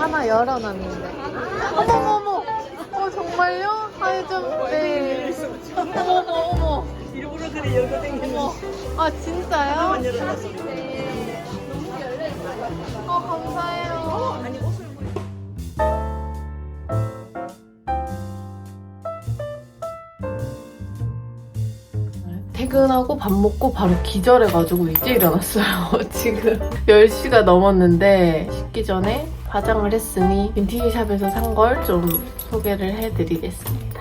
하나 열어놨는데. 어머머머. 어 정말요? 아니 좀 네. 어머머 어머. 일부러 그래 열고 댕기는 어머. 아 진짜요? 만 열어놨어. 어 감사해요. 아니 옷을 퇴근하고 밥 먹고 바로 기절해가지고 이제 일어났어요. 지금 10시가 넘었는데 씻기 전에 화장을 했으니 빈티지 샵에서 산 걸 좀 소개를 해드리겠습니다.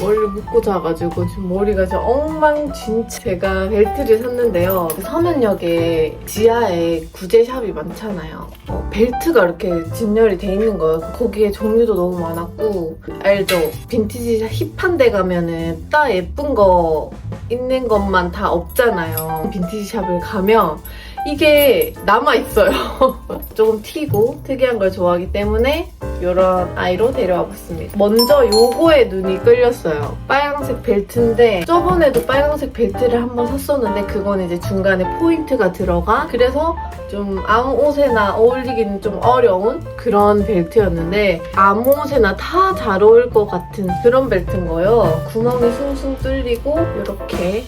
머리를 묶고 자가지고 지금 머리가 좀 엉망진창. 제가 벨트를 샀는데요. 서면역에 지하에 구제샵이 많잖아요. 어, 벨트가 이렇게 진열이 돼 있는 거예요. 거기에 종류도 너무 많았고. 알죠? 빈티지 힙한 데 가면은 딱 예쁜 거 있는 것만 다 없잖아요. 빈티지 샵을 가면 이게 남아있어요 조금 튀고 특이한 걸 좋아하기 때문에 이런 아이로 데려와 봤습니다. 먼저 요거에 눈이 끌렸어요. 빨강색 벨트인데 저번에도 빨강색 벨트를 한번 샀었는데 그건 이제 중간에 포인트가 들어가 그래서 좀 아무 옷에나 어울리기는 좀 어려운 그런 벨트였는데 아무 옷에나 다 잘 어울릴 것 같은 그런 벨트인 거예요. 구멍이 숭숭 뚫리고 이렇게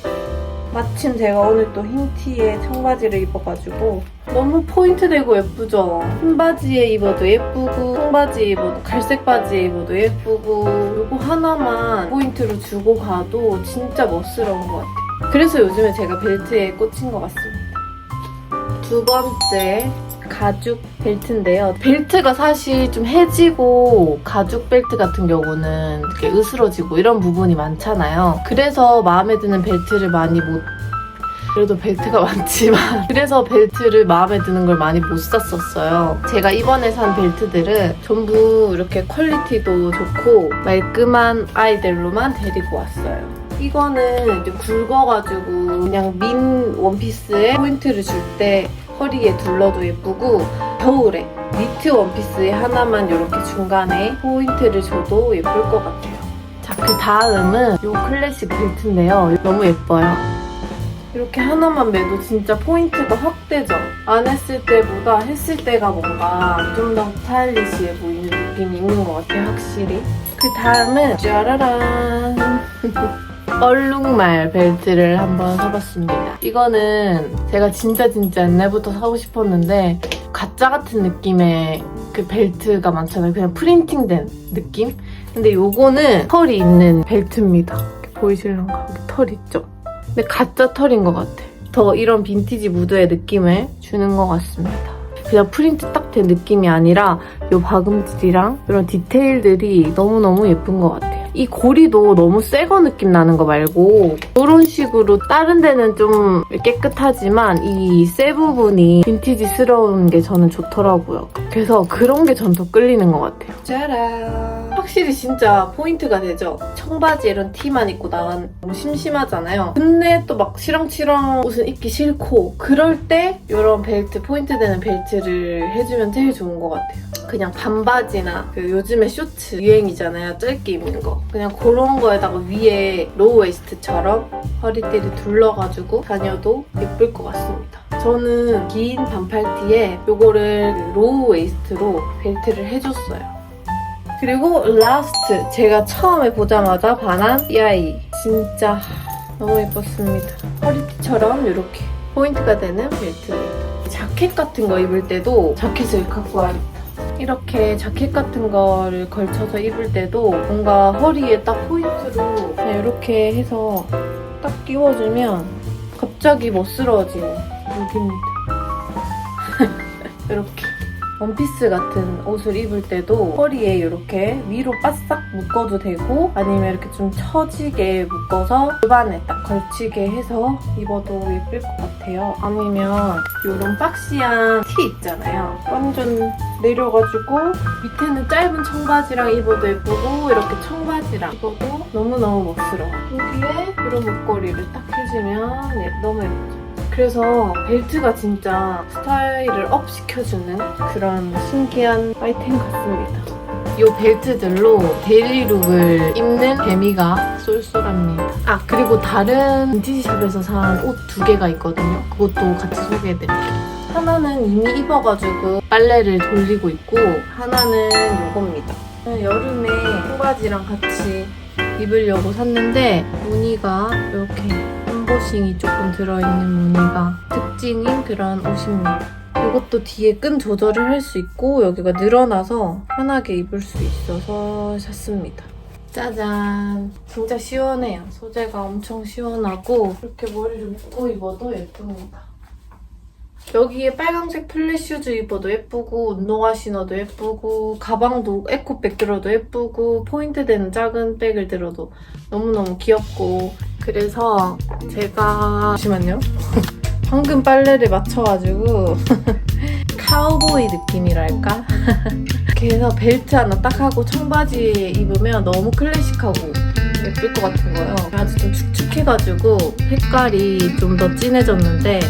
마침 제가 오늘 또 흰 티에 청바지를 입어가지고 너무 포인트 되고 예쁘죠? 흰 바지에 입어도 예쁘고 청바지에 입어도 갈색 바지에 입어도 예쁘고 이거 하나만 포인트로 주고 가도 진짜 멋스러운 것 같아요. 그래서 요즘에 제가 벨트에 꽂힌 것 같습니다. 두 번째 가죽 벨트인데요. 벨트가 사실 좀 해지고 가죽 벨트 같은 경우는 이렇게 으스러지고 이런 부분이 많잖아요. 그래서 마음에 드는 벨트를 많이 못 그래도 벨트가 많지만 그래서 벨트를 마음에 드는 걸 많이 못 샀었어요. 제가 이번에 산 벨트들은 전부 이렇게 퀄리티도 좋고 말끔한 아이들로만 데리고 왔어요. 이거는 이제 굵어가지고 그냥 민 원피스에 포인트를 줄 때 허리에 둘러도 예쁘고 겨울에 니트 원피스에 하나만 이렇게 중간에 포인트를 줘도 예쁠 것 같아요. 자, 그 다음은 이 클래식 벨트인데요. 너무 예뻐요. 이렇게 하나만 매도 진짜 포인트가 확 되죠? 안 했을 때보다 했을 때가 뭔가 좀 더 스타일리시해 보이는 느낌이 있는 것 같아요, 확실히. 그 다음은 짜라란. 얼룩말 벨트를 한번 사봤습니다. 이거는 제가 진짜 진짜 옛날부터 사고 싶었는데 가짜 같은 느낌의 그 벨트가 많잖아요. 그냥 프린팅된 느낌? 근데 요거는 털이 있는 벨트입니다. 여기 털 있죠? 근데 가짜 털인 것 같아. 더 이런 빈티지 무드의 느낌을 주는 것 같습니다. 그냥 프린트 딱 된 느낌이 아니라 이 박음질이랑 이런 디테일들이 너무너무 예쁜 것 같아요. 이 고리도 너무 새거 느낌 나는 거 말고 이런 식으로 다른 데는 좀 깨끗하지만 이 새 부분이 빈티지스러운 게 저는 좋더라고요. 그래서 그런 게 전 더 끌리는 것 같아요. 짜란! 확실히 진짜 포인트가 되죠? 청바지 이런 티만 입고 나간 너무 심심하잖아요. 근데 또 막 치렁치렁 옷은 입기 싫고 그럴 때 이런 벨트, 포인트 되는 벨트를 해주면 제일 좋은 것 같아요. 그냥 반바지나 그 요즘에 쇼츠 유행이잖아요. 짧게 입는 거. 그냥 그런 거에다가 위에 로우 웨이스트처럼 허리띠를 둘러가지고 다녀도 예쁠 것 같습니다. 저는 긴 반팔티에 이거를 로우 웨이스트로 벨트를 해줬어요. 그리고 라스트 제가 처음에 보자마자 반한 이 아이 진짜 너무 예뻤습니다. 허리띠처럼 이렇게 포인트가 되는 벨트입니다. 자켓 같은 거 입을 때도 자켓을 갖고 와야겠다. 이렇게 자켓 같은 거를 걸쳐서 입을 때도 뭔가 허리에 딱 포인트로 그냥 이렇게 해서 딱 끼워주면 갑자기 멋스러워지는 룩입니다. 이렇게 원피스 같은 옷을 입을 때도 허리에 이렇게 위로 바싹 묶어도 되고 아니면 이렇게 좀 처지게 묶어서 골반에 딱 걸치게 해서 입어도 예쁠 것 같아요. 아니면 이런 박시한 티 있잖아요. 완전 내려가지고 밑에는 짧은 청바지랑 입어도 예쁘고 이렇게 청바지랑 입어도 너무너무 멋스러워. 여기에 이런 목걸이를 딱 해주면 예, 너무 예쁘죠. 그래서 벨트가 진짜 스타일을 업 시켜주는 그런 신기한 아이템 같습니다. 이 벨트들로 데일리룩을 입는 재미가 쏠쏠합니다. 아 그리고 다른 빈티지샵에서 산 옷 두 개가 있거든요. 그것도 같이 소개해드릴게요. 하나는 이미 입어가지고 빨래를 돌리고 있고 하나는 이겁니다. 여름에 청바지랑 같이 입으려고 샀는데 무늬가 이렇게 엠보싱이 조금 들어있는 무늬가 특징인 그런 옷입니다. 이것도 뒤에 끈 조절을 할 수 있고 여기가 늘어나서 편하게 입을 수 있어서 샀습니다. 짜잔! 진짜 시원해요. 소재가 엄청 시원하고 이렇게 머리를 묶고 입어도 예쁩니다. 여기에 빨강색 플랫 슈즈 입어도 예쁘고 운동화 신어도 예쁘고 가방도 에코백 들어도 예쁘고 포인트 되는 작은 백을 들어도 너무너무 귀엽고 그래서 제가 잠시만요. 방금 빨래를 맞춰가지고 카우보이 느낌이랄까? 이렇게 해서 벨트 하나 딱 하고 청바지 입으면 너무 클래식하고 예쁠 것 같은 거예요. 아주 좀 축축해가지고 색깔이 좀 더 진해졌는데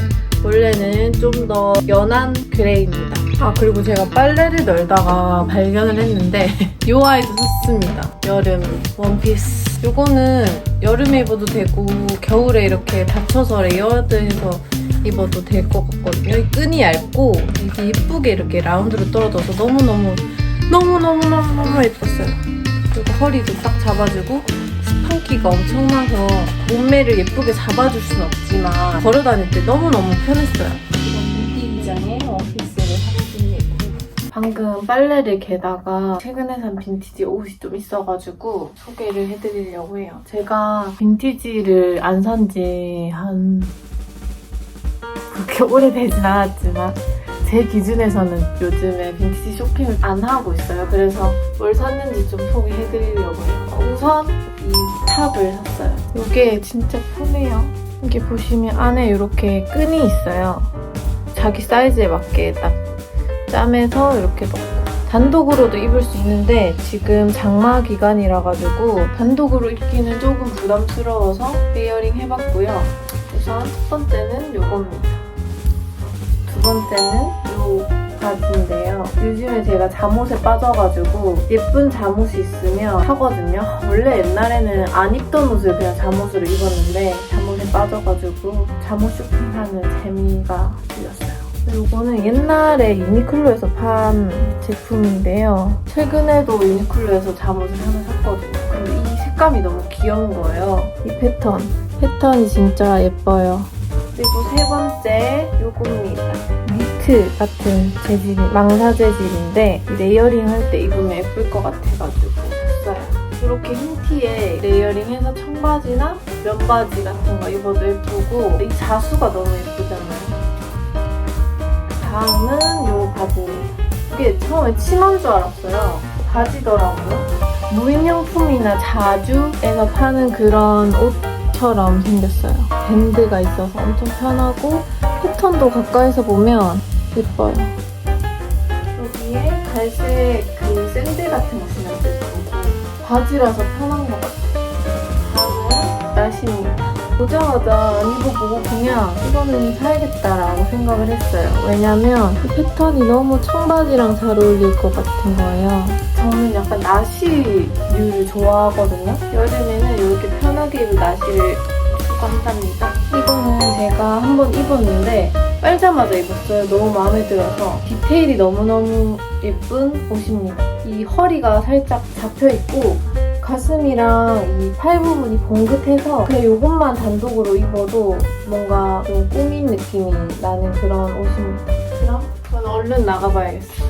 원래는 좀 더 연한 그레이입니다. 아 그리고 제가 빨래를 널다가 발견을 했는데 이 아이도 샀습니다. 여름 원피스. 요거는 여름에 입어도 되고 겨울에 이렇게 받쳐서 레이어드해서 입어도 될 것 같거든요. 이 끈이 얇고 이게 예쁘게 이렇게 라운드로 떨어져서 너무너무 너무너무너무너무 예뻤어요. 그리고 허리도 딱 잡아주고 스판기가 엄청 나서 몸매를 예쁘게 잡아줄 순 없지만 걸어 다닐 때 너무너무 편했어요. 이건 미디 기장의 원피스를 샀습니다. 방금 빨래를 개다가 최근에 산 빈티지 옷이 좀 있어가지고 소개를 해드리려고 해요. 제가 빈티지를 안 산 지 한 그렇게 오래되진 않았지만 제 기준에서는 요즘에 빈티지 쇼핑을 안 하고 있어요. 그래서 뭘 샀는지 좀 소개해드리려고 해요. 우선 이 탑을 샀어요. 이게 진짜 편해요. 이게 보시면 안에 이렇게 끈이 있어요. 자기 사이즈에 맞게 딱 짜매서 이렇게 넣고 단독으로도 입을 수 있는데 지금 장마 기간이라 가지고 단독으로 입기는 조금 부담스러워서 레이어링 해봤고요. 우선 첫 번째는 요겁니다. 두 번째는 요 바지인데요. 요즘에 제가 잠옷에 빠져가지고 예쁜 잠옷이 있으면 하거든요. 원래 옛날에는 안 입던 옷을 그냥 잠옷으로 입었는데 잠옷에 빠져가지고 잠옷 쇼핑하는 재미가 들렸어요. 이거는 옛날에 유니클로에서 판 제품인데요. 최근에도 유니클로에서 잠옷을 하나 샀거든요. 근데 이 색감이 너무 귀여운 거예요. 이 패턴. 패턴이 진짜 예뻐요. 그리고 세 번째 요겁니다. 니트 같은 재질, 망사 재질인데 이 레이어링 할 때 입으면 예쁠 것 같아가지고 샀어요. 이렇게 흰 티에 레이어링해서 청바지나 면바지 같은 거 입어도 예쁘고 이 자수가 너무 예쁘잖아요. 다음은 요 바지입니다. 이게 처음에 치마인 줄 알았어요. 바지더라고요. 무인명품이나 자주에서 파는 그런 옷처럼 생겼어요. 밴드가 있어서 엄청 편하고 패턴도 가까이서 보면 예뻐요. 여기에 갈색 그 샌들 같은 거 신을 때 있고 바지라서 편한 것 같아요. 다음은 나시입니다. 보자마자 안 입어보고 그냥 이거는 사야겠다라고 생각을 했어요. 왜냐면 이 패턴이 너무 청바지랑 잘 어울릴 것 같은 거예요. 저는 약간 나시류를 좋아하거든요. 여름에는 이렇게 편하게 입은 나시를 추구한답니다. 이거는 제가 한번 입었는데 빨자마자 입었어요. 너무 마음에 들어서 디테일이 너무너무 예쁜 옷입니다. 이 허리가 살짝 잡혀있고 가슴이랑 이 팔 부분이 봉긋해서 그냥 이것만 단독으로 입어도 뭔가 좀 꾸민 느낌이 나는 그런 옷입니다. 그럼 저는 얼른 나가봐야겠어요.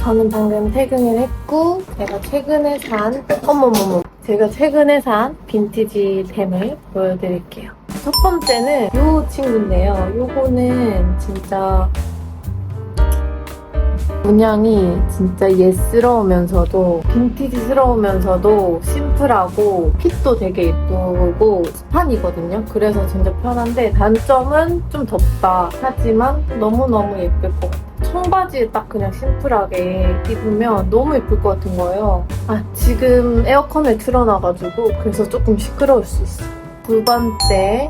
저는 방금 퇴근을 했고 제가 최근에 산 어머머머 제가 최근에 산 빈티지 템을 보여드릴게요. 첫 번째는 이 친구인데요. 요거는 진짜 문양이 진짜 예스러우면서도 빈티지스러우면서도 심플하고 핏도 되게 예쁘고 스판이거든요. 그래서 진짜 편한데 단점은 좀 덥다. 하지만 너무너무 예쁠 것 같아요. 청바지에 딱 그냥 심플하게 입으면 너무 예쁠 것 같은 거예요. 아, 지금 에어컨을 틀어놔가지고 그래서 조금 시끄러울 수 있어요. 두 번째,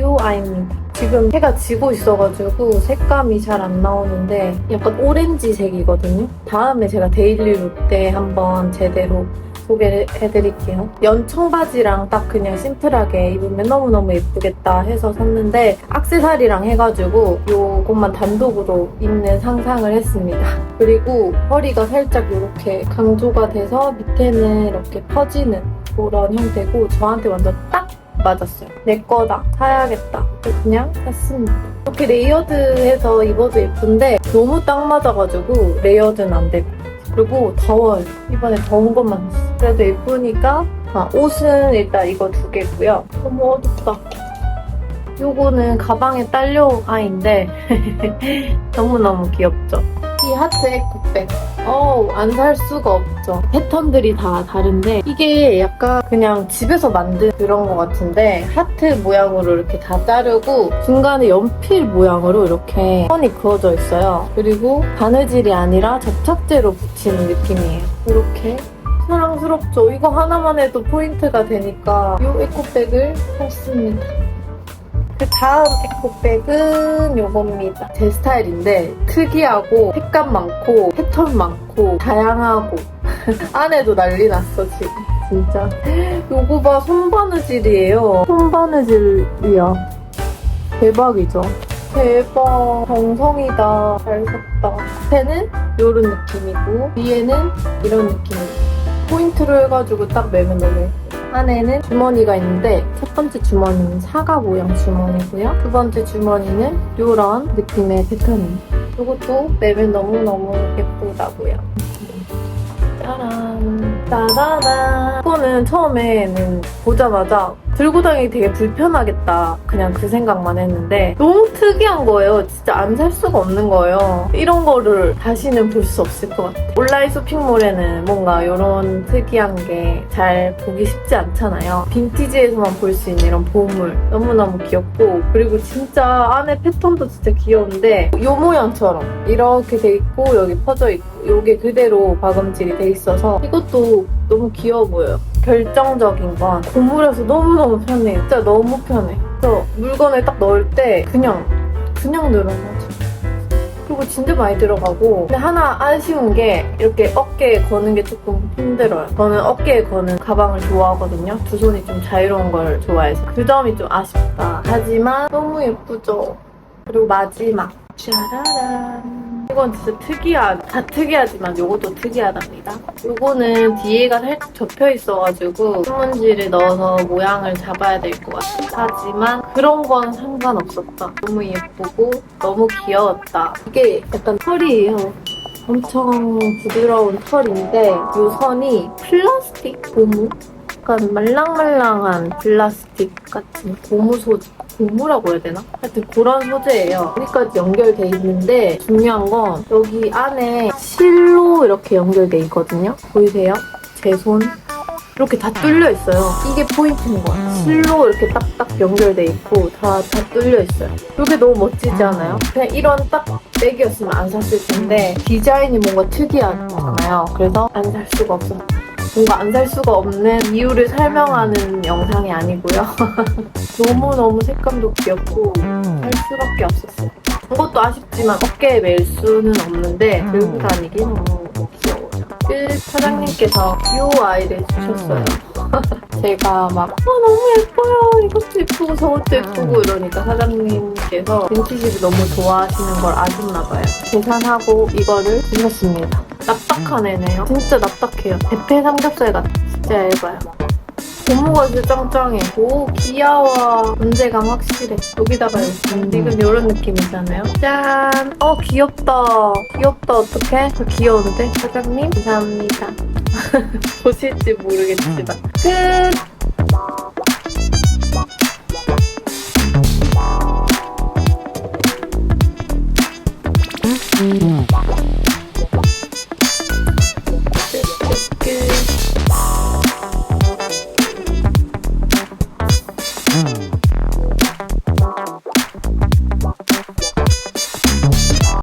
요 아이입니다. 지금 해가 지고 있어가지고 색감이 잘 안 나오는데 약간 오렌지색이거든요. 다음에 제가 데일리 룩 때 한번 제대로 소개를 해드릴게요. 연 청바지랑 딱 그냥 심플하게 입으면 너무너무 예쁘겠다 해서 샀는데 악세사리랑 해가지고 요것만 단독으로 입는 상상을 했습니다. 그리고 허리가 살짝 이렇게 강조가 돼서 밑에는 이렇게 퍼지는 그런 형태고 저한테 완전 딱 맞았어요. 내 거다. 사야겠다. 그냥 샀습니다. 이렇게 레이어드해서 입어도 예쁜데 너무 딱 맞아가지고 레이어드는 안 되고 그리고 더워요. 이번에 더운 것만 샀어. 그래도 예쁘니까 아, 옷은 일단 이거 두 개고요. 너무 어둡다. 요거는 가방에 딸려온 아이인데 너무너무 귀엽죠? 이 하트 에코백. 어우, 안 살 수가 없죠. 패턴들이 다 다른데 이게 약간 그냥 집에서 만든 그런 것 같은데 하트 모양으로 이렇게 다 자르고 중간에 연필 모양으로 이렇게 선이 그어져 있어요. 그리고 바느질이 아니라 접착제로 붙이는 느낌이에요. 이렇게 사랑스럽죠? 이거 하나만 해도 포인트가 되니까 이 에코백을 샀습니다. 그 다음 에코백은 요겁니다. 제 스타일인데 특이하고 색감 많고 패턴 많고 다양하고 안에도 난리 났어 지금. 진짜. 요거 봐 손바느질이에요. 손바느질이야 대박이죠. 대박. 정성이다. 잘 샀다. 밑에는 요런 느낌이고 위에는 이런 느낌이고. 포인트로 해가지고 딱 매면 예뻐요. 안에는 주머니가 있는데 첫 번째 주머니는 사과 모양 주머니고요. 두 번째 주머니는 이런 느낌의 패턴입니다. 이것도 매면 너무너무 예쁘다고요. 짜란 짜자잔 이거는 처음에는 보자마자 들고 다니기 되게 불편하겠다. 그냥 그 생각만 했는데 너무 특이한 거예요. 진짜 안 살 수가 없는 거예요. 이런 거를 다시는 볼 수 없을 것 같아요. 온라인 쇼핑몰에는 뭔가 이런 특이한 게 잘 보기 쉽지 않잖아요. 빈티지에서만 볼 수 있는 이런 보물 너무너무 귀엽고 그리고 진짜 안에 패턴도 진짜 귀여운데 이 모양처럼 이렇게 돼 있고 여기 퍼져 있고 이게 그대로 박음질이 돼 있어서 이것도 너무 귀여워 보여요. 결정적인 건 고물에서 너무너무 편해요. 진짜 너무 편해. 그래서 물건을 딱 넣을 때 그냥 그냥 늘어나죠. 그리고 진짜 많이 들어가고 근데 하나 아쉬운 게 이렇게 어깨에 거는 게 조금 힘들어요. 저는 어깨에 거는 가방을 좋아하거든요. 두 손이 좀 자유로운 걸 좋아해서 그 점이 좀 아쉽다. 하지만 너무 예쁘죠. 그리고 마지막 짜라란 이건 진짜 특이한 다 특이하지만 이것도 특이하답니다. 이거는 뒤에가 살짝 접혀 있어가지고 신문지를 넣어서 모양을 잡아야 될 것 같아. 하지만 그런 건 상관없었다. 너무 예쁘고 너무 귀여웠다. 이게 약간 털이에요. 엄청 부드러운 털인데 이 선이 플라스틱 고무? 약간 말랑말랑한 플라스틱 같은 고무 소재. 고무라고 해야 되나? 하여튼 그런 소재예요. 여기까지 연결돼 있는데 중요한 건 여기 안에 실로 이렇게 연결돼 있거든요. 보이세요? 제 손. 이렇게 다 뚫려 있어요. 이게 포인트인 거예요. 실로 이렇게 딱딱 연결돼 있고 다, 다 뚫려 있어요. 이게 너무 멋지지 않아요? 그냥 이런 딱 백이었으면 안 샀을 텐데 디자인이 뭔가 특이하잖아요. 그래서 안 살 수가 없어요. 뭔가 안 살 수가 없는 이유를 설명하는 영상이 아니고요. 너무너무 색감도 귀엽고 살 수밖에 없었어요. 이것도 아쉽지만 어깨에 멜 수는 없는데 들고 다니기 너무 귀여워요. 그 사장님께서 이 아이를 주셨어요. 제가 막 어, 너무 예뻐요. 이것도 예쁘고 저것도 예쁘고 이러니까 사장님께서 빈티지를 너무 좋아하시는 걸 아셨나 봐요. 계산하고 이거를 주셨습니다. 납작한 애네요. 진짜 납작해요. 대패 삼겹살 같아. 진짜 얇아요. 고무가 진짜 짱짱해. 오, 귀여워. 존재감 확실해. 여기다가 이렇게 지금 이런 느낌이잖아요. 짠! 어, 귀엽다. 귀엽다, 어떡해? 저 귀여운데? 사장님? 감사합니다. 보실지 모르겠지만. 끝!